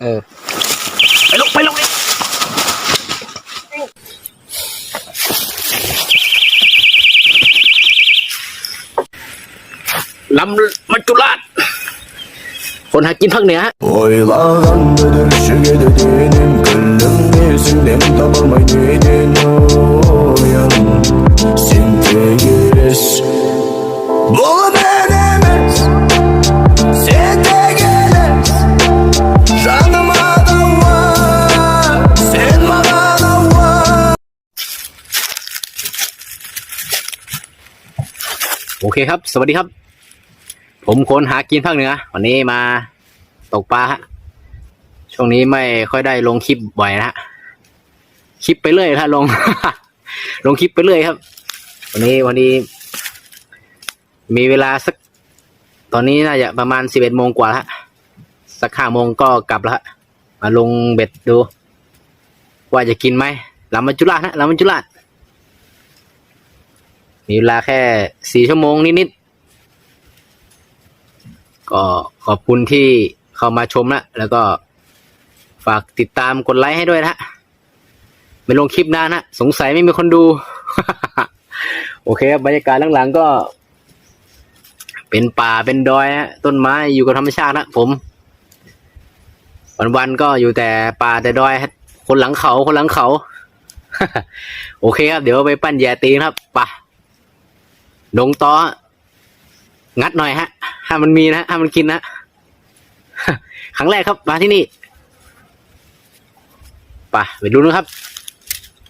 เออ ไปลงไปลงเลยลำมัจจุราชคนหากินภาคเหนือฮะ Oylagan mıdır şu dediğinin Kıllım değilsin tapamadığın uyan Sintegiriz Bu เคครับ สวัสดีครับ ผมคนหากินภาคเหนือ วันนี้มาตกปลาฮะ ช่วงนี้ไม่ค่อยได้ลงคลิปบ่อยนะฮะ คลิปไปเรื่อยถ้าลง ลงคลิปไปเรื่อยครับ วันนี้วันนี้ มีเวลาสัก ตอนนี้น่าจะประมาณสิบเอ็ดโมงกว่าแล้วฮะ สักห้าโมงก็กลับแล้วฮะ มาลงเบ็ดดู ว่าจะกินไหมลำมัจจุราชฮะลำมัจจุราช มีเวลาแค่สี่ชั่วโมงนิดๆ ก็ขอบคุณที่เข้ามาชมนะ แล้วก็ฝากติดตามกดไลค์ให้ด้วยนะไม่ลงคลิปนานนะสงสัยไม่มีคนดู โอเคครับบรรยากาศหลังๆก็ เป็นป่าเป็นดอยฮะต้นไม้อยู่กับธรรมชาตินะผมวันๆก็อยู่แต่ป่าแต่ดอย คนหลังเขาคนหลังเขา โอเคครับ เดี๋ยวไปปั้นแย่ตีนครับไป่ะ ดงตองัดหน่อยฮะถ้ามันมีนะถ้ามันกินนะครั้งแรกครับ มาที่นี่ปะไปดูนะครับ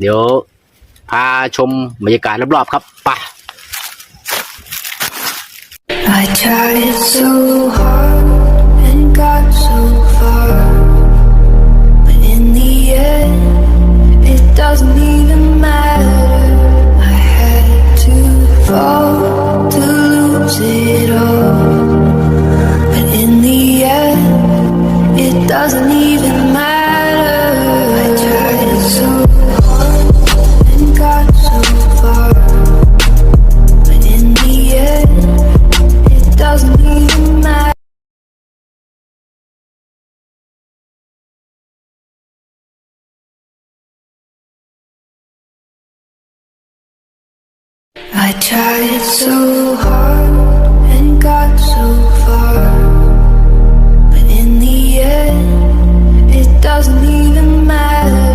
เดี๋ยว พาชมบรรยากาศรอบๆครับปะ I tried so hard and got so far, but in the end, it doesn't even matter. Doesn't even tried so hard and got so far, but in the end, it doesn't even matter.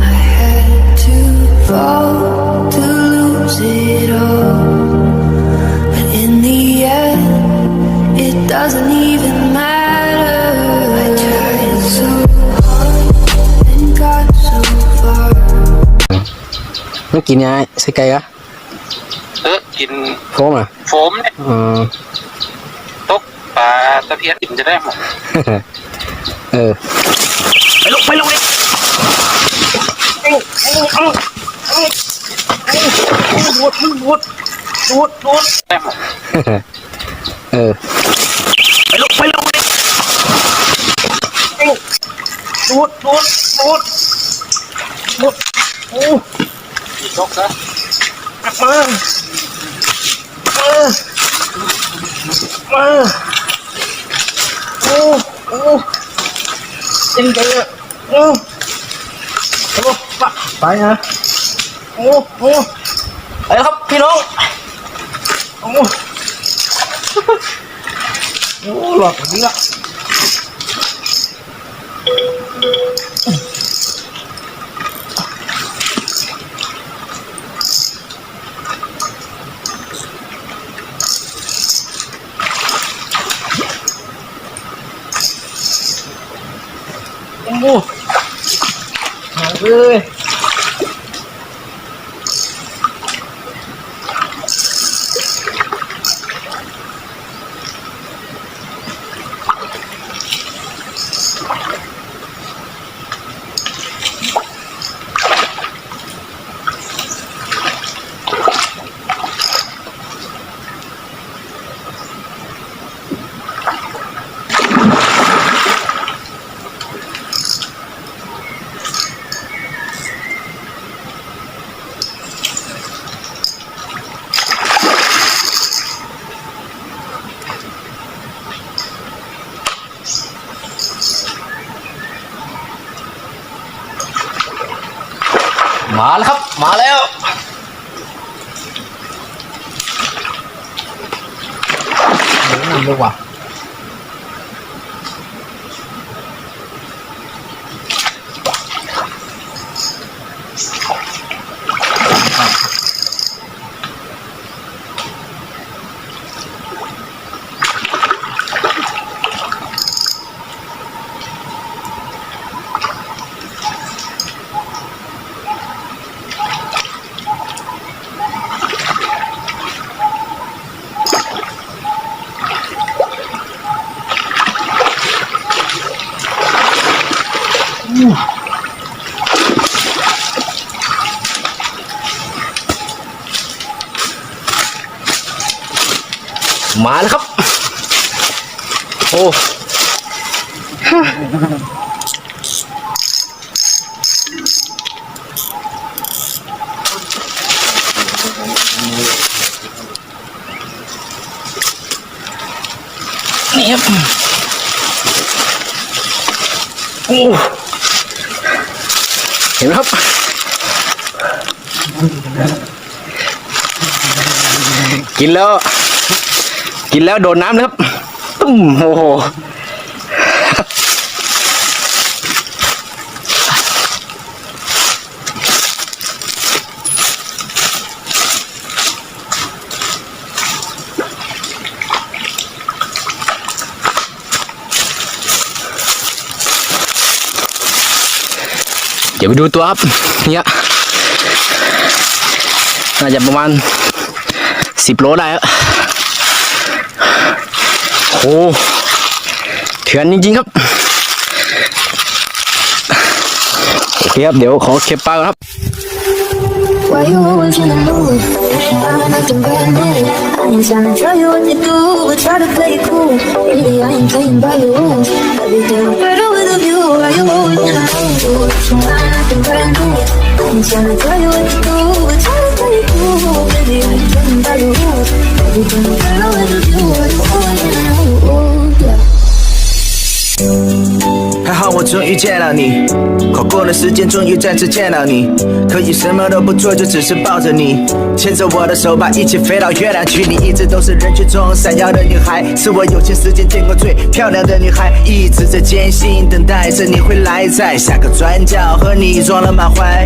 I had to fall to lose it all. But in the end, it doesn't even matter. I tried so hard and got so far. กินยังไงใส่ไก่กะเออกินโฟมอะโฟมเนี่ยอืมตกปลาตะเพียนกินจะได้หมดเออ ไปลงไปลงเลยดูดดูดดูดดูดได้หมดเออ ไปลงไปลงเลยดูดดูดดูดดูดโอ้ตกนะกลับมา มามาโอ้โอ้เต็มใจอะโอ้โอ้ปะไปฮะโอ้โอ้ไปแล้วครับพี่น้องโอ้โอ้หลอกแบบนี้ละ Ugh. มาแล้วครับ มาแล้วเดี๋ยวนั่นดีกว่า มาแล้วครับ โอ้นี่ครับโอ้เห็นไหมครับกินแล้ว กินแล้วโดนน้ำเลยครับ ตุ้มโอ้โหเดี๋ยวไปดูตัวครับเนี่ยน่าจะประมาณสิบโลได้ครับ โอ้เถื่อนจริงๆครับโอเคครับเดี๋ยวขอเก็บปลาก่อนครับ Why you always in the mood? I'm acting brand new. I ain't trying to tell you what to do, but try to play it cool. Really, I ain't playing by your rules. Everything better with a view. Why you always in the mood? I'm acting brand new. I ain't trying to tell you what to do, 见到你，跨过了时间，终于再次见到你。可以什么都不做，就只是抱着你，牵着我的手，吧一起飞到月亮去。你一直都是人群中闪耀的女孩，是我有生时间见过最漂亮的女孩。一直在坚信等待着你会来，在下个转角和你撞了满怀。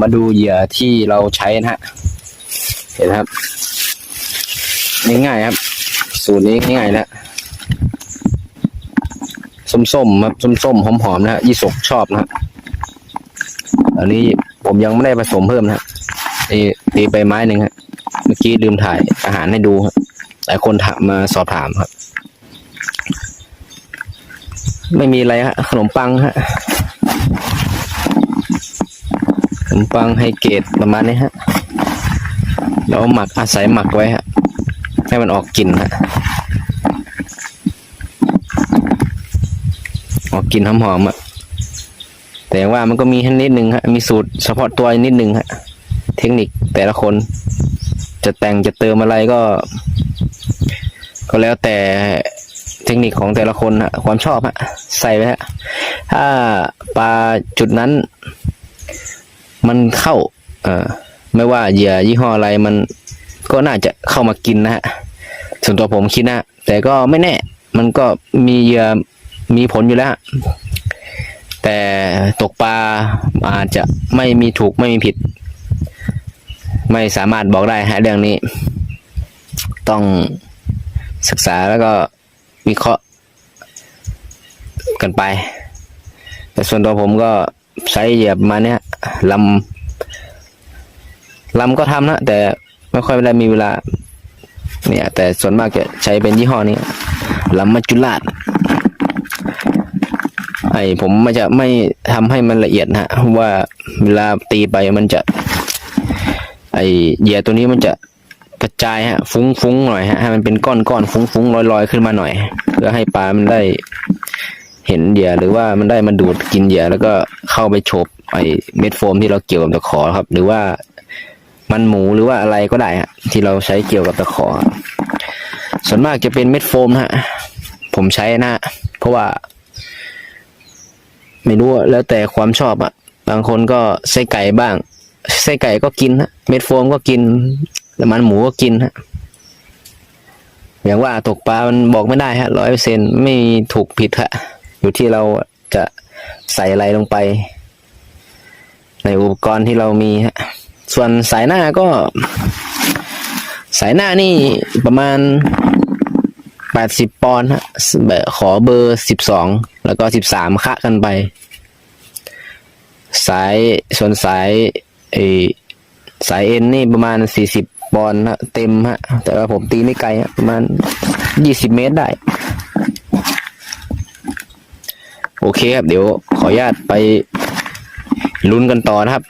มาดูเหยื่อที่เราใช้นะฮะ เห็นไหมครับ ง่ายๆครับ สูตรนี้ง่ายๆแล้วส้มๆครับส้มๆหอมๆนะฮะยี่สกชอบนะฮะอันนี้ผมยังไม่ได้ผสมเพิ่มนะฮะนี่ตีไปไม้หนึ่งฮะเมื่อกี้ลืมถ่ายอาหารให้ดูครับหลายคนถามมาสอบถามครับ ไม่มีอะไรฮะขนมปังฮะ ขนมปังไฮเกรดประมาณนี้ฮะแล้วหมักอาศัยหมักไว้ฮะ ให้มันออกกลิ่นฮะ ออกกลิ่นหอมๆอะ แต่ว่ามันก็มีนิดนึงฮะ มีสูตรเฉพาะตัวนิดนึงฮะ เทคนิคแต่ละคน จะแต่งจะเติมอะไรก็ ก็แล้วแต่เทคนิคของแต่ละคนฮะ ความชอบฮะ ใส่ไปฮะ ถ้าปลาจุดนั้น มันเข้าเออไม่ว่าเหยื่อยี่ห้ออะไรมันก็น่าจะเข้ามากินนะฮะส่วนตัวผมคิดนะ แต่ก็ไม่แน่ มันก็มีเหยื่อมีผลอยู่แล้ว แต่ตกปลาอาจจะไม่มีถูกไม่มีผิด ไม่สามารถบอกได้ฮะเรื่องนี้ ต้องศึกษาแล้วก็วิเคราะห์กันไป แต่ส่วนตัวผมก็ใช้เหยียบมาเนี้ย ลำลำก็ทำนะแต่ไม่ค่อยได้มีเวลา เนี่ย แต่ส่วนมากจะใช้เป็นยี่ห้อนี้ลำมัจจุราชไอผมมันจะไม่ทำให้มันละเอียดนะฮะเพราะว่าเวลาตีไปมันจะ ไอเหยื่อตัวนี้มันจะกระจายฮะ ฟุ้งฟุ้งหน่อยฮะให้มันเป็นก้อนก้อนฟุ้งฟุ้งลอยลอยขึ้นมาหน่อย เพื่อให้ปลามันได้เห็นเหยื่อหรือว่ามันได้มาดูดกินเหยื่อแล้วก็เข้าไปโฉบ ไอเม็ดโฟมที่เราเกี่ยวกับตะขอครับ หรือว่ามันหมูหรือว่าอะไรก็ได้ฮะที่เราใช้เกี่ยวกับตะขอ ส่วนมากจะเป็นเม็ดโฟมนะฮะผมใช้นะ เพราะว่า ไม่รู้แล้วแต่ความชอบอะบางคนก็ไส้ไก่บ้างไส้ไก่ก็กินฮะเม็ดโฟมก็กินแล้วมันหมูก็กินฮะอย่างว่าตกปลามันบอกไม่ได้ฮะร้อยเปอร์เซ็นไม่ถูกผิดฮะอยู่ที่เราจะใส่อะไรลงไป ในอุปกรณ์ที่เรามีฮะส่วนสายหน้าก็ สายหน้านี่ประมาณแปดสิบปอนด์ฮะขอเบอร์สิบสองแล้วก็สิบสามคะกันไป สายส่วนสายเออสายเอ็นนี่ประมาณสี่สิบปอนด์ฮะเต็มฮะ แต่ว่าผมตีไม่ไกลฮะประมาณยี่สิบเมตรได้ โอเคครับ เดี๋ยวขออนุญาตไป ลุ้นกันต่อนะครับ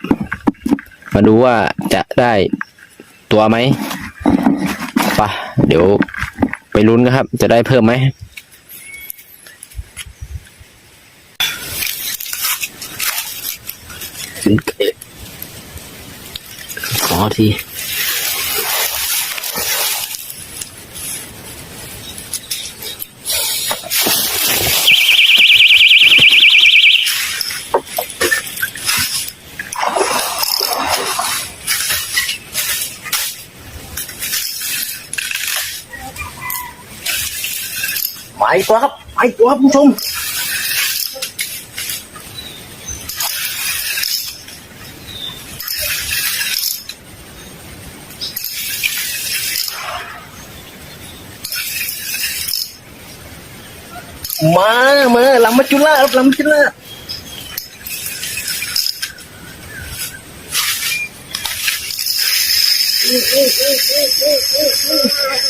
มาดูว่าจะได้ตัวไหมปะเดี๋ยวไปลุ้นกันครับ จะได้เพิ่มไหมขอที อีกตัวครับมาอีกตัวครับผู้ชมมามาลำมัจจุราครับลำมัจจุราชขอ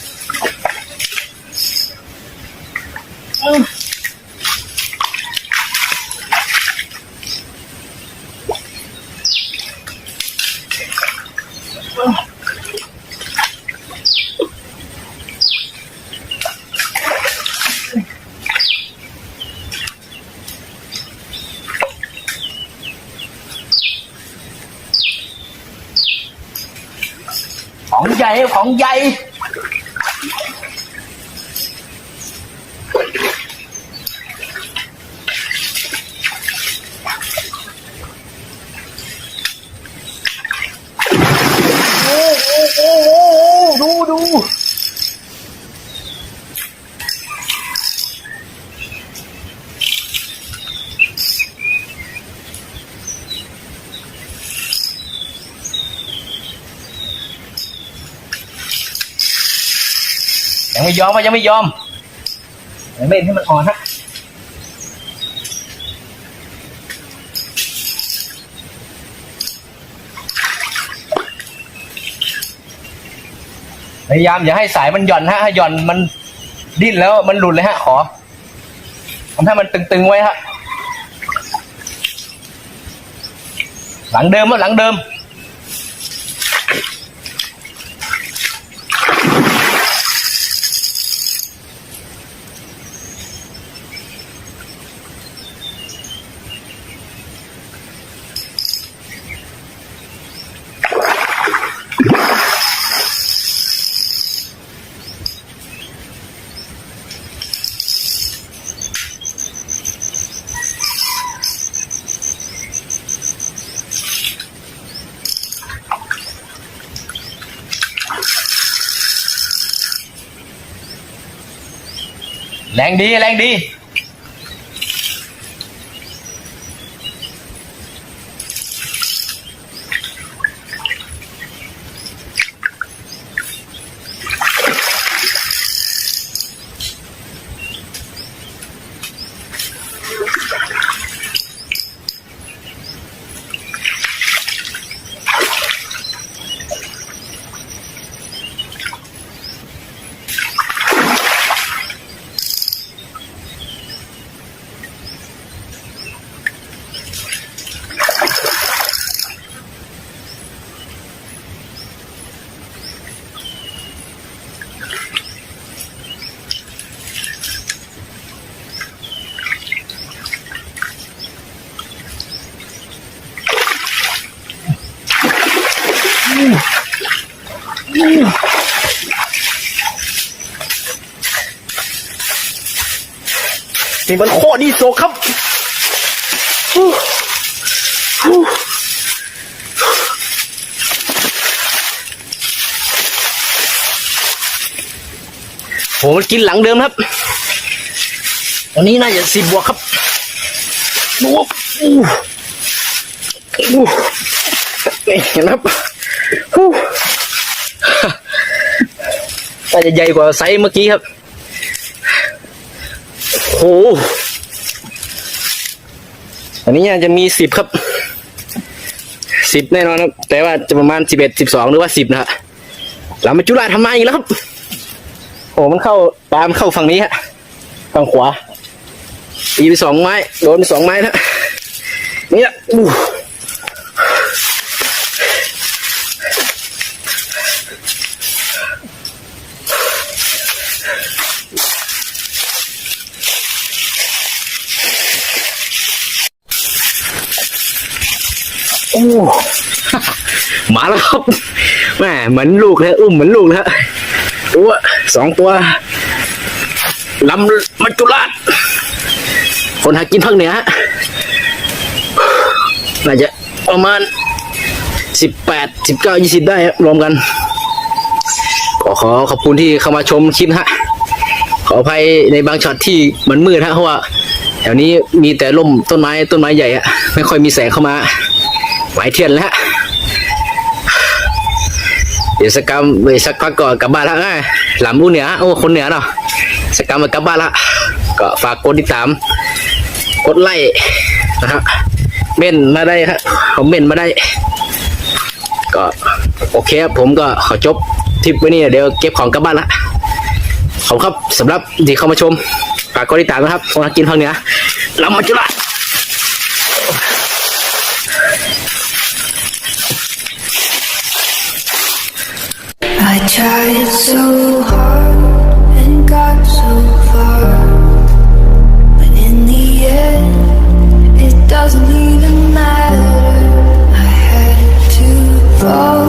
งใหญ่ของใหญ่ โอ้โอ้โอ้โอ้ดูดู ยอมวะยังไม่ยอมยังเล่นให้มันอ่อนฮะพยายามอย่าให้สายมันหย่อนฮะให้หย่อนมันดิ้นแล้วมันหลุดเลยฮะ ขอทำให้มันตึงๆไว้ฮะ หลังเดิมว่าหลังเดิม แรงดี นี่มันโคตรดีโซครับโหมันกินหลังเดิมครับ วันนี้น่าจะสิบบวกครับดูว่าอู้อู้นี่เห็นครับ ฮู้น่าจะใหญ่กว่าไซส์เมื่อกี้ครับโหอันนี้น่าจะมีสิบครับสิบแน่นอนครับ แต่ว่าจะประมาณสิบเอ็ดสิบสองหรือว่าสิบนะฮะเรามาจุฬาทำมาอีกแล้วครับโอ้มันเข้าตามเข้าฝั่งนี้ฮะฝั่งขวาตีไปสองไม้โดนไปสองไม้แล้วเนี่ยอู้ มาแล้วครับแม่เหมือนลูกเลยอุ้มเหมือนลูกเลยฮะตัวสองตัวลำมัจจุราชคนหากินภาคเหนือฮะน่าจะประมาณสิบแปดสิบเก้ายี่สิบได้รวมกันขอขอขอบคุณที่เข้ามาชมคลิปฮะ ขออภัยในบางช็อตที่มันมืดฮะเพราะว่าแถวนี้มีแต่ร่มต้นไม้ต้นไม้ใหญ่อะไม่ค่อยมีแสงเข้ามาหมายเทียนแล้วฮะ เดี๋ยวสักกรรมเดี๋ยวสักพักก่อนกลับบ้านล้วไงหลำอู้เหนือโอ้คนเหนือเนาะสักกรรมากลับบ้านละก็ฝากกดติดตาม กดไลค์นะฮะเม่นมาได้ครับคอมเมนต์มาได้ ก็โอเคครับผมก็ขอจบทริปไว้นี่เดี๋ยวเก็บของกลับบ้านละขอบคุณครับสำหรับที่เข้ามาชมฝากกดติดตามนะครับคนกินพังเหนือลำมัจจุรา I tried so hard and got so far, but in the end, it doesn't even matter. I had to fall